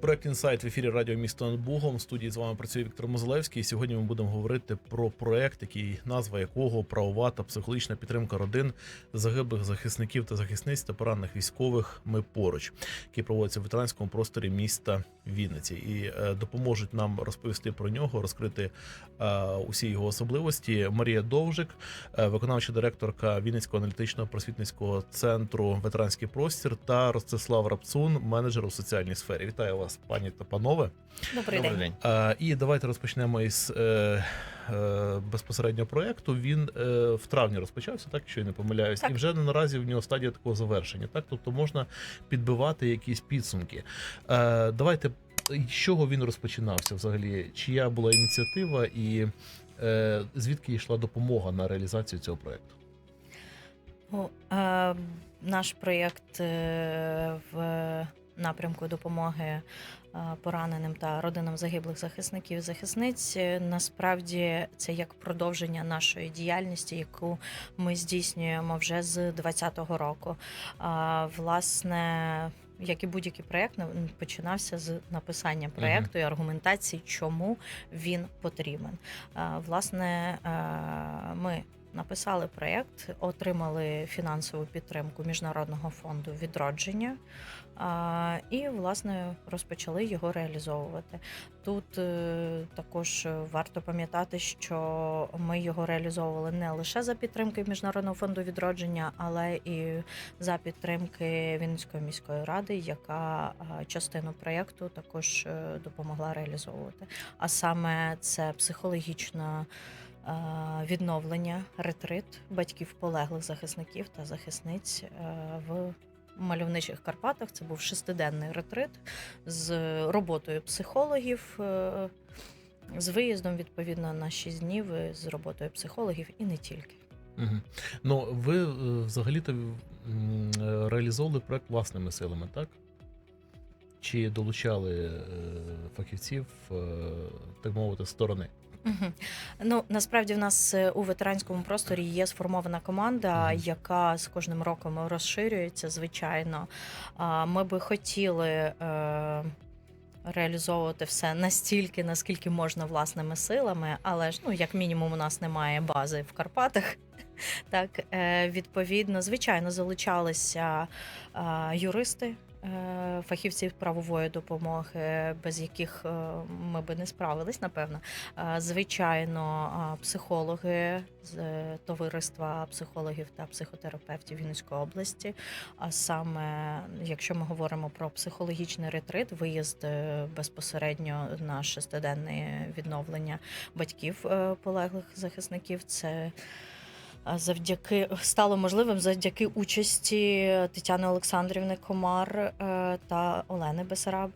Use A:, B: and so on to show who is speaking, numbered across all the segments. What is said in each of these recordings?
A: Проект інсайт в ефірі Радіо місто над Богом. В студії з вами працює Віктор Мозилевський. І Сьогодні ми будемо говорити про проект, який назва якого правова та психологічна підтримка родин загиблих захисників та захисниць та поранених військових. Ми поруч, який проводиться в ветеранському просторі міста Вінниці, і е, допоможуть нам розповісти про нього, розкрити е, усі його особливості. Марія Довжик, е, виконавча директорка Вінницького аналітичного просвітницького центру Ветеранський простір та Ростислав Рапцун, менеджер у соціальній сфері. Вітаю вас, пані та панове.
B: Добрий, день.
A: Е, І давайте розпочнемо із е, е, безпосередньо проекту. Він е, в травні розпочався, так якщо я не помиляюсь,
B: Так.
A: і вже наразі в нього стадія такого завершення. Так, тобто можна підбивати якісь підсумки. Е, Давайте з чого він розпочинався взагалі? Чия була ініціатива, і е, звідки йшла допомога на реалізацію цього проекту?
B: Ну, е, наш проєкт е, в напрямку допомоги е, пораненим та родинам загиблих захисників і захисниць е, насправді це як продовження нашої діяльності, яку ми здійснюємо вже з 2020 року. Власне. Як і будь-який проєкт, на- починався з написання проєкту і аргументації, чому він потрібен. Власне, е, ми написали проєкт, отримали фінансову підтримку Міжнародного фонду відродження і, власне, розпочали його реалізовувати. Тут е, також варто пам'ятати, що ми його реалізовували не лише за підтримки Міжнародного фонду відродження, але і за підтримки Вінницької міської ради, яка частину проєкту також е, допомогла реалізовувати. А саме це психологічна відновлення, ретрит батьків полеглих захисників та захисниць е, в мальовничих Карпатах. Це був шестиденний ретрит з роботою психологів. е, З виїздом відповідно на 6 днів е, з роботою психологів і не тільки.
A: Угу. Ну, ви е, взагалі-то е, реалізовували проект власними силами, так? Чи долучали е, фахівців, е, так мовити, сторони?
B: Мгм. Ну насправді в нас е, у ветеранському просторі є сформована команда, яка з кожним роком розширюється. Звичайно, ми би хотіли. е, Реалізовувати все настільки, наскільки можна власними силами, але ж ну як мінімум у нас немає бази в Карпатах. Так, е, відповідно, звичайно, залучалися юристи, е, фахівці правової допомоги, без яких е, ми би не справились, напевно. Е, Звичайно, психологи з товариства психологів та психотерапевтів Вінницької області. А саме, якщо ми говоримо про психологічний ретрит, виїзд безпосередньо на шестиденне відновлення батьків полеглих захисників, це завдяки стало можливим завдяки участі Тетяни Олександрівни Комар е, та Олени Бесараб.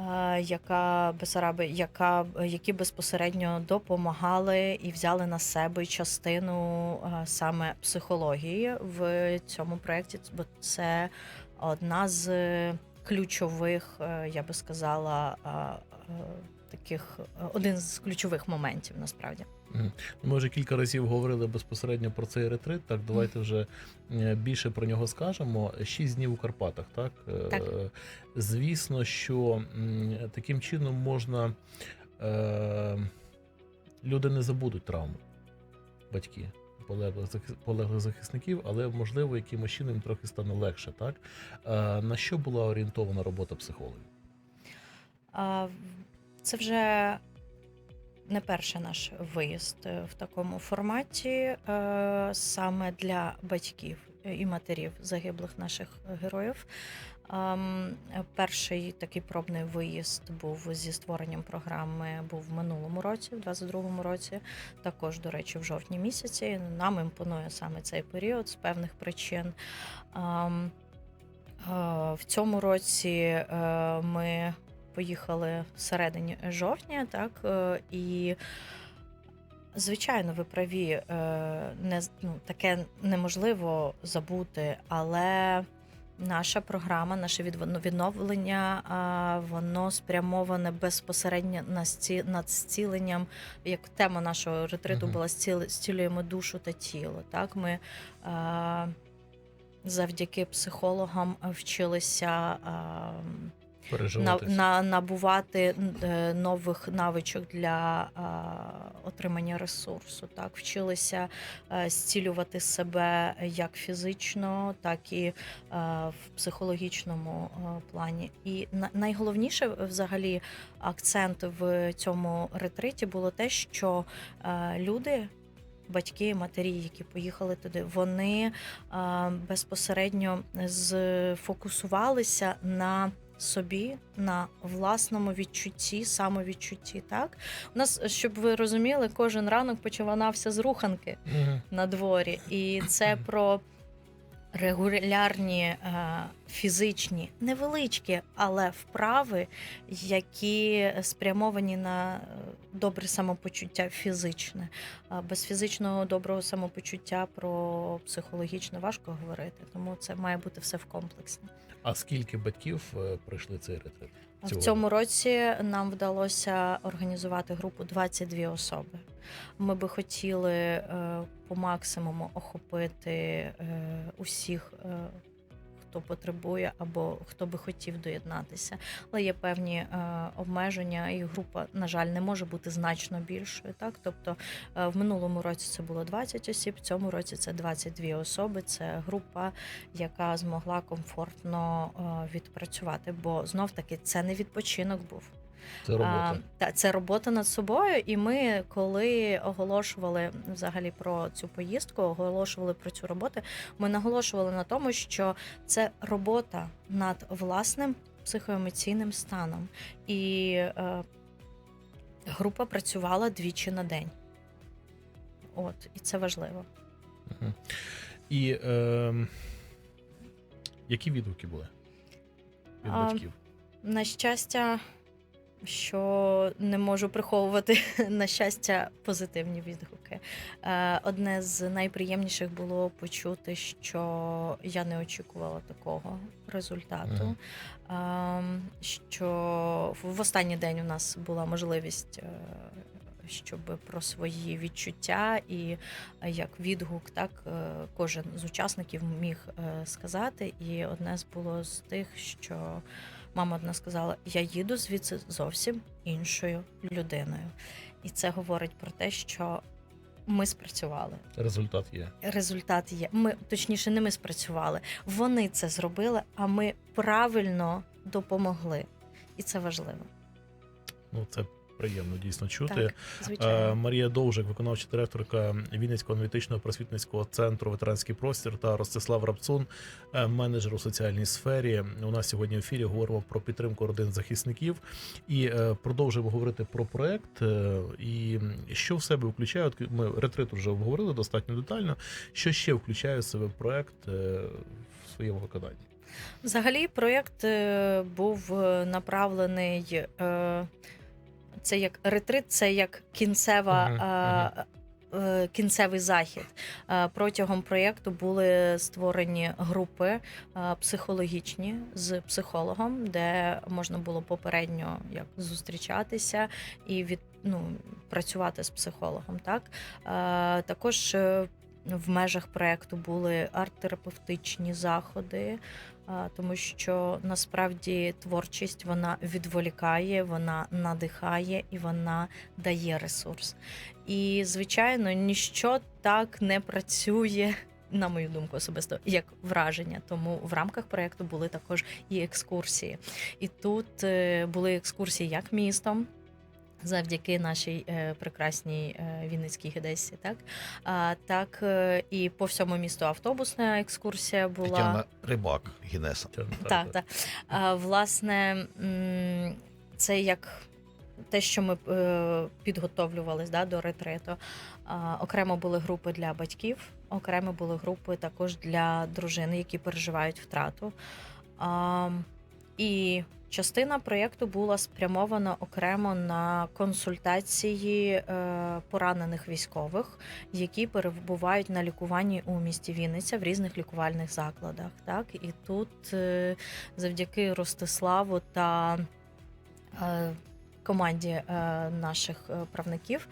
B: е, Яка Бесараби, яка які безпосередньо допомагали і взяли на себе частину е, саме психології в цьому проєкті, бо це одна з ключових, е, я би сказала, е, е, таких е, один з ключових моментів насправді.
A: Ми вже кілька разів говорили безпосередньо про цей ретрит. Так, давайте вже е, більше про нього скажемо. Шість днів у Карпатах, так? Е,
B: Так.
A: Звісно, що таким чином можна. Е, люди не забудуть травму, батьки полеглих, захисників, але можливо якимось чином трохи стане легше, так? На що була орієнтована робота психологів?
B: Це вже не перший наш виїзд е, в такому форматі е, саме для батьків і матерів загиблих наших героїв. Перший такий пробний виїзд був зі створенням програми був в минулому році, в 22-му році. Також, до речі, в жовтні місяці. Нам імпонує саме цей період з певних причин. Е, В цьому році ми поїхали всередині жовтня, так е, і. Звичайно, ви праві, е, не ну, таке неможливо забути, але наша програма, наше відновлення, воно спрямоване безпосередньо на сці, над зціленням, як тема нашого ретриту була «Зціли- зцілюємо душу та тіло. Так, ми завдяки психологам вчилися. На, на, набувати е, нових навичок для а, отримання ресурсу. Так, вчилися е, зцілювати себе як фізично, так і е, в психологічному е, плані. І на, найголовніше, взагалі, акцент в цьому ретриті було те, що е, люди. Батьки, матері, які поїхали туди, вони а, безпосередньо зфокусувалися на собі, на власному відчутті, самовідчутті. Так у нас, щоб ви розуміли, кожен ранок починався з руханки
A: Мгм.
B: на дворі, і це про регулярні е, фізичні, невеличкі, але вправи, які спрямовані на е, добре самопочуття фізичне. Без фізичного доброго самопочуття про психологічне важко говорити, тому це має бути все в комплексі.
A: А скільки батьків е, пройшли цей ретрит?
B: В цьому році нам вдалося організувати групу 22 особи. Ми би хотіли е, по максимуму охопити е, усіх, е, хто потребує або хто би хотів доєднатися. Але є певні е, обмеження, і група, на жаль, не може бути значно більшою. Так, тобто е, в минулому році це було 20 осіб, в цьому році це 22 особи. Це група, яка змогла комфортно е, відпрацювати. Бо знов таки це не відпочинок був.
A: Це робота.
B: А, та це робота над собою. І ми, коли оголошували взагалі про цю поїздку, оголошували про цю роботу, ми наголошували на тому, що це робота над власним психоемоційним станом. І е, група працювала двічі на день. От, і це важливо.
A: І е, які відгуки були від
B: А,
A: батьків?
B: На щастя, що не можу приховувати, на щастя, позитивні відгуки. Е, Одне з найприємніших було почути, що я не очікувала такого результату. Ем, Що в останній день у нас була можливість. е, Щоб про свої відчуття і е, як відгук, так кожен з учасників міг сказати. І одне з було з тих, що мама одна сказала: Я їду звідси зовсім іншою людиною. І це говорить про те, що ми спрацювали.
A: Результат є.
B: Результат є. Ми точніше, не ми спрацювали. Вони це зробили, а ми правильно допомогли. І це важливо.
A: Ну це приємно дійсно чути.
B: Так,
A: Е. Марія Довжик, виконавча директорка Вінницького аналітичного просвітницького центру ветеранський простір та Ростислав Рабцун, е, менеджер у соціальній сфері. У нас сьогодні в ефірі говоримо про підтримку родин захисників і е, продовжуємо говорити про проект. І що в себе включає? От ми ретрит вже обговорили достатньо детально. Що ще включає в себе проект в своєму виконанні?
B: Взагалі, проєкт був направлений. Це як ретрит, це як кінцева.
A: Мгм,
B: е, е, Кінцевий захід протягом проєкту були створені групи е, психологічні з психологом, де можна було попередньо як зустрічатися і від ну працювати з психологом. Так також е, в межах проєкту були арт-терапевтичні заходи, тому що насправді творчість вона відволікає, вона надихає і вона дає ресурс. І звичайно, ніщо так не працює. На мою думку, особисто як враження. Тому в рамках проєкту були також і екскурсії. І тут е, були екскурсії як містом, завдяки нашій е, прекрасній е, Вінницькій гідесі, так а, так е, і по всьому місту автобусна екскурсія була.
C: Тетяна Рибак, Гінеса.
B: Так, так. А, власне, це як те, що ми е, підготовлювались да, до ретриту. А, окремо були групи для батьків, окремо були групи також для дружин, які переживають втрату. І частина проєкту була спрямована окремо на консультації е, поранених військових, які перебувають на лікуванні у місті Вінниця в різних лікувальних закладах. Так і тут е, завдяки Ростиславу та е, команді наших правників.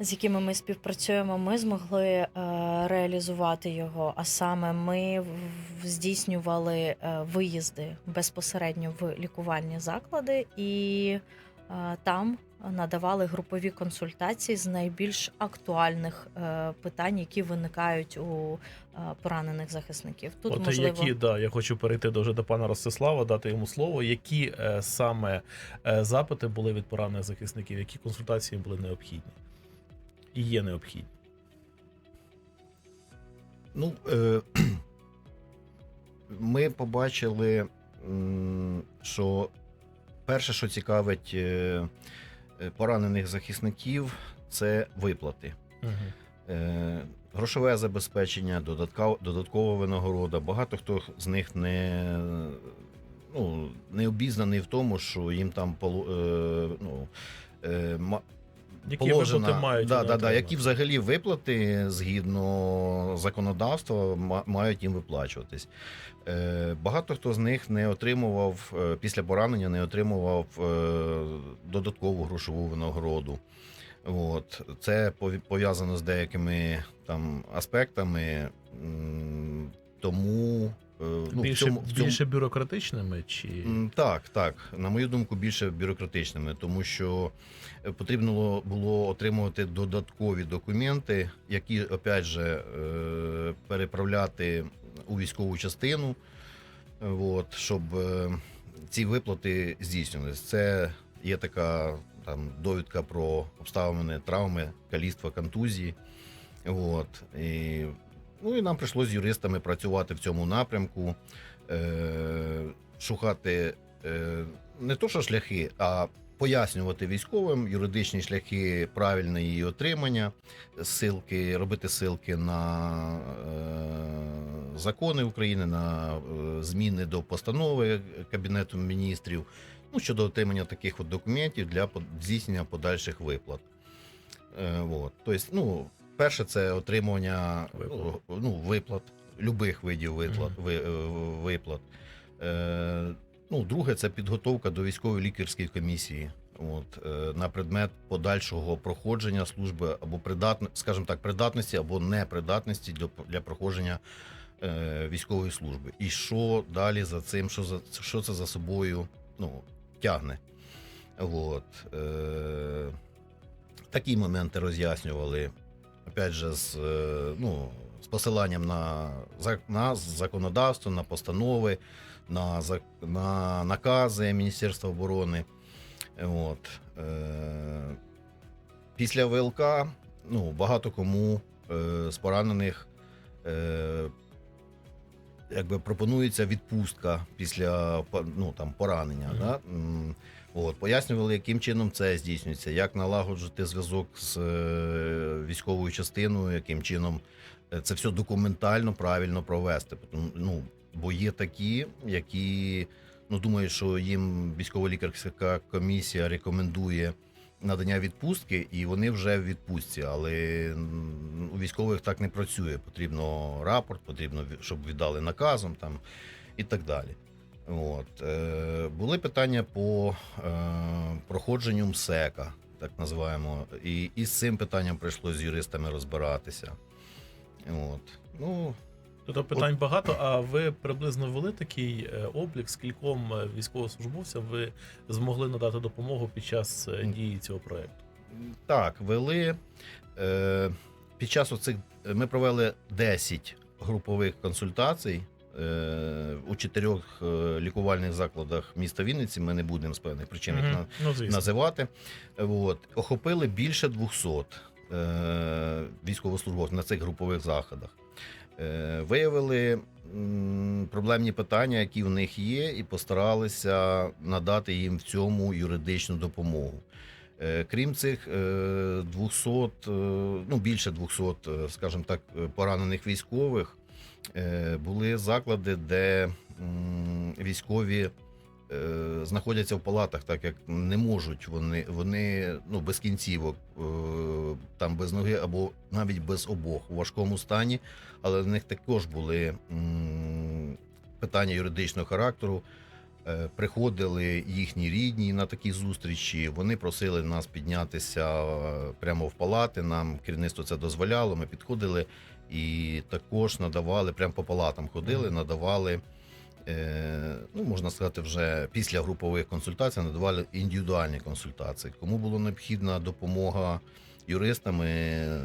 B: З якими ми співпрацюємо, ми змогли е, реалізувати його. А саме ми здійснювали е, виїзди безпосередньо в лікувальні заклади і е, там надавали групові консультації з найбільш актуальних питань, які виникають у поранених захисників. Тут
A: От
B: можливо
A: які, да, я хочу перейти до вже до пана Ростислава, дати йому слово. Які саме запити були від поранених захисників, які консультації були необхідні? І є необхідні.
C: Ну, е, ми побачили, що перше, що цікавить е, е, поранених захисників, це виплати.
A: Угу.
C: Е, Грошове забезпечення, додаткова, винагорода. Багато хто з них не, ну, не обізнаний в тому, що їм там е, ну,
A: Які виплати мають
C: да, да, да, які взагалі виплати згідно законодавства мають їм виплачуватись. Е, багато хто з них не отримував е, після поранення, не отримував е, додаткову грошову винагороду. От. Це пов'язано з деякими там аспектами. Тому ну,
A: більше,
C: в цьому, в цьому,
A: більше бюрократичними чи
C: Так, так. На мою думку, більше бюрократичними, тому що е, потрібно було- отримувати додаткові документи, які, опять же, е, переправляти у військову частину, е, от, щоб е, ці виплати здійснювалися. Це є така там довідка про обставини травми, каліцтва, контузії. От, і, ну і нам прийшлося з юристами працювати в цьому напрямку, е, шукати е, не то, що шляхи, а пояснювати військовим юридичні шляхи правильного її отримання, силки, робити силки на е, закони України, на зміни до постанови Кабінету міністрів ну, щодо отримання таких от документів для здійснення подальших виплат. От. Тобто, ну, перше, це отримування
A: Виплат.
C: ну, ну, виплат, любих видів виплат. Ви, е, виплат. Е, ну, друге, це підготовка до військової лікарської комісії. От, е, на предмет подальшого проходження служби або придатно, скажімо так, придатності або непридатності для, для проходження е, військової служби. І що далі за цим, що, за, що це за собою ну, тягне. От, е, такі моменти роз'яснювали. Опять же, з, е, ну, з посиланням на, на законодавство, на постанови, на, на накази Міністерства оборони. От, е, після ВЛК ну, багато кому е, з поранених е, якби пропонується відпустка після ну, там, поранення.
A: Мгм.
C: Да? От, пояснювали, яким чином це здійснюється, як налагоджувати зв'язок з е, військовою частиною, яким чином е, це все документально правильно провести. Ну, бо є такі, які ну, думають, що їм військово-лікарська комісія рекомендує надання відпустки, і вони вже в відпустці. Але у військових так не працює. Потрібно рапорт, потрібно, щоб віддали наказом там, і так далі. От. Е, були питання по е, проходженню МСЕКа, так називаємо. І, і з цим питанням прийшлося з юристами розбиратися. От. Ну,
A: Тобто питань багато, а ви приблизно ввели такий е, облік, скільком е, військовослужбовцям ви змогли надати допомогу під час е, дії цього проекту?
C: Так, вели. Е, під час оцих ми провели 10 групових консультацій у чотирьох е, лікувальних закладах міста Вінниці. Ми не будемо з певних причин їх
A: Ну, звісно.
C: називати. От. Охопили більше 200 е, військовослужбовців на цих групових заходах. Е, виявили проблемні питання, які в них є, і постаралися надати їм в цьому юридичну допомогу. Е, Крім цих е, 200, е, ну більше 200, е, скажімо так, е, поранених військових, е, були заклади, де військові е, знаходяться в палатах, так як не можуть вони, вони ну, без кінцівок, е, там без ноги або навіть без обох у важкому стані, але в них також були питання юридичного характеру. Е, Приходили їхні рідні на такі зустрічі. Вони просили нас піднятися е, прямо в палати. Нам керівництво це дозволяло. Ми підходили і також надавали, прямо по палатам ходили, надавали. е, Ну, можна сказати, вже після групових консультацій надавали індивідуальні консультації. Кому була необхідна допомога юристами, е,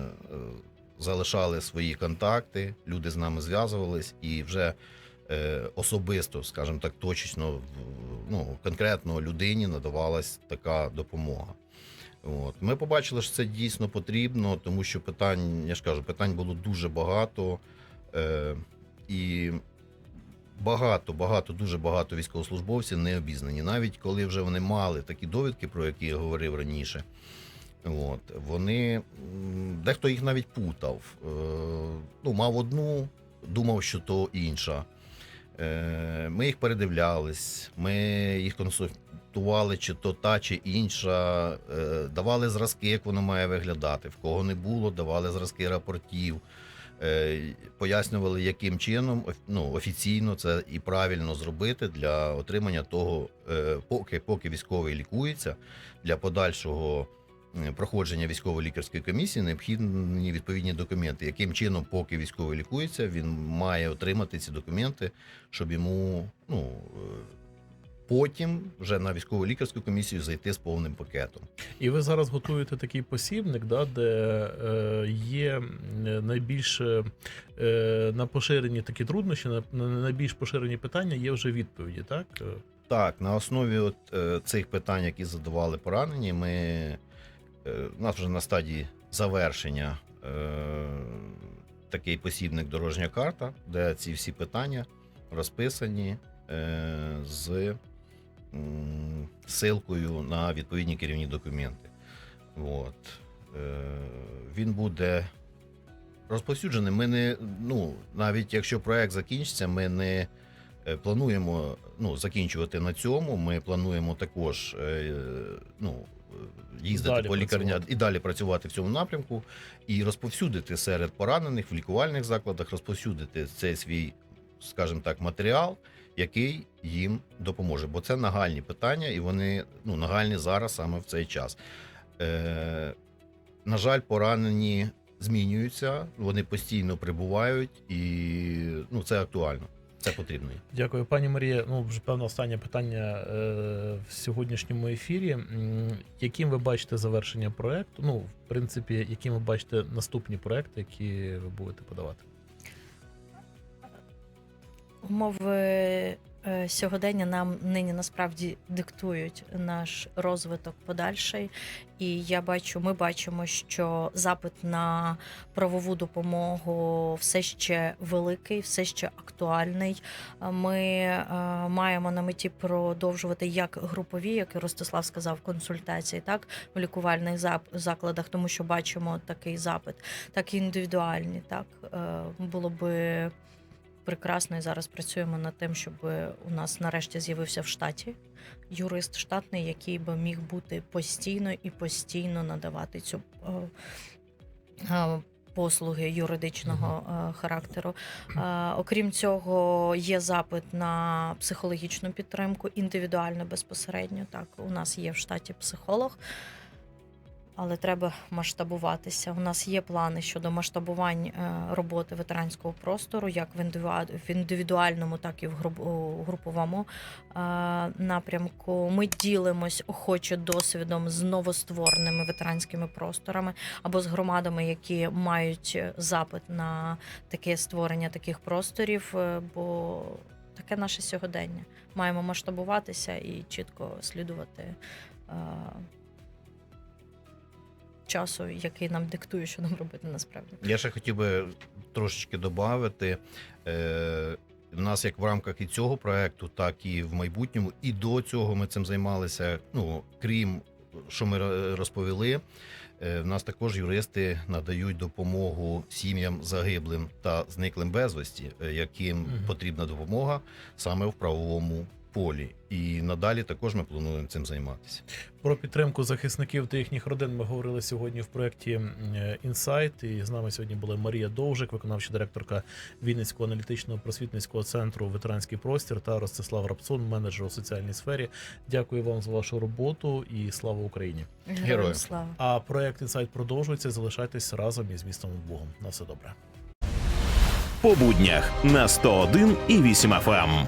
C: залишали свої контакти, люди з нами зв'язувались і вже е, особисто, скажімо так, точечно ну, конкретно людині надавалась така допомога. От. Ми побачили, що це дійсно потрібно, тому що питань, я ж кажу, питань було дуже багато. Е, і багато, багато, дуже багато військовослужбовців не обізнані. Навіть коли вже вони мали такі довідки, про які я говорив раніше, от, вони дехто їх навіть путав. Е, ну, мав одну, думав, що то інша. Е, Ми їх передивлялись, ми їх консультували, чи то та, чи інша, е, давали зразки, як воно має виглядати. В кого не було, давали зразки рапортів, е, пояснювали, яким чином ну, офіційно це і правильно зробити для отримання того, е, поки, поки військовий лікується, для подальшого проходження військово-лікарської комісії необхідні відповідні документи. Яким чином, поки військовий лікується, він має отримати ці документи, щоб йому ну, потім вже на військово-лікарську комісію зайти з повним пакетом.
A: І ви зараз готуєте такий посібник, да, де е, є м, найбільш е, на поширені такі труднощі, на, на найбільш поширені питання є вже відповіді, так? Е,
C: Так, на основі от, е, цих питань, які задавали поранені, ми е, у нас вже на стадії завершення е, такий посібник дорожня карта, де ці всі питання розписані е, з м, ссылкою на відповідні керівні документи. От. Е, він буде розповсюджений. Ми не, ну, навіть якщо проект закінчиться, ми не е, плануємо ну, закінчувати на цьому. Ми плануємо також е, ну, їздити
A: Далі
C: по лікарня і далі працювати в цьому напрямку і розповсюдити серед поранених в лікувальних закладах, розповсюдити цей свій, скажімо так, матеріал, який їм допоможе. Бо це нагальні питання, і вони ну, нагальні зараз саме в цей час. Е, на жаль, поранені змінюються, вони постійно прибувають, і ну, це актуально. Це потрібно.
A: Дякую, пані Марія. Ну, вже певно, останнє питання е, в сьогоднішньому ефірі. Яким ви бачите завершення проекту? Ну, в принципі, яким ви бачите наступні проекти, які ви будете подавати?
B: Умови е, сьогодення нам нині насправді диктують наш розвиток подальший. І я бачу, ми бачимо, що запит на правову допомогу все ще великий, все ще актуальний. Ми е, маємо на меті продовжувати як групові, як і Ростислав сказав, консультації, так в лікувальних закладах, тому що бачимо такий запит, так і індивідуальні. Так Е, було би прекрасно і зараз працюємо над тим, щоб у нас нарешті з'явився в штаті юрист штатний, який би міг бути постійно і постійно надавати цю е, е, послуги юридичного е, характеру. Е, Окрім цього, є запит на психологічну підтримку, індивідуально безпосередньо. Так, у нас є в штаті психолог. Але треба масштабуватися. У нас є плани щодо масштабувань е, роботи ветеранського простору, як в індивідуальному, так і в груповому е, напрямку. Ми ділимось охоче досвідом з новоствореними ветеранськими просторами або з громадами, які мають запит на таке створення таких просторів. е, Бо таке наше сьогодення. Маємо масштабуватися і чітко слідувати. Часу, який нам диктує, що нам робити насправді.
C: Я ще хотів би трошечки додати. Е, у нас як в рамках і цього проекту, так і в майбутньому, і до цього ми цим займалися. Ну крім що ми розповіли, е, в нас також юристи надають допомогу сім'ям загиблим та зниклим безвісті, е, яким
A: Мгм.
C: потрібна допомога саме в правовому полі. І надалі також ми плануємо цим займатися.
A: Про підтримку захисників та їхніх родин ми говорили сьогодні в проєкті Інсайт. І з нами сьогодні була Марія Довжик, виконавча директорка Вінницького аналітичного просвітницького центру Ветеранський простір та Ростислав Рапцун, менеджер у соціальній сфері. Дякую вам за вашу роботу і слава Україні!
C: Героям
B: слава.
A: А проект Інсайт продовжується. Залишайтесь разом із містом Богом. На все добре.
D: по буднях на 101 і 8 FM.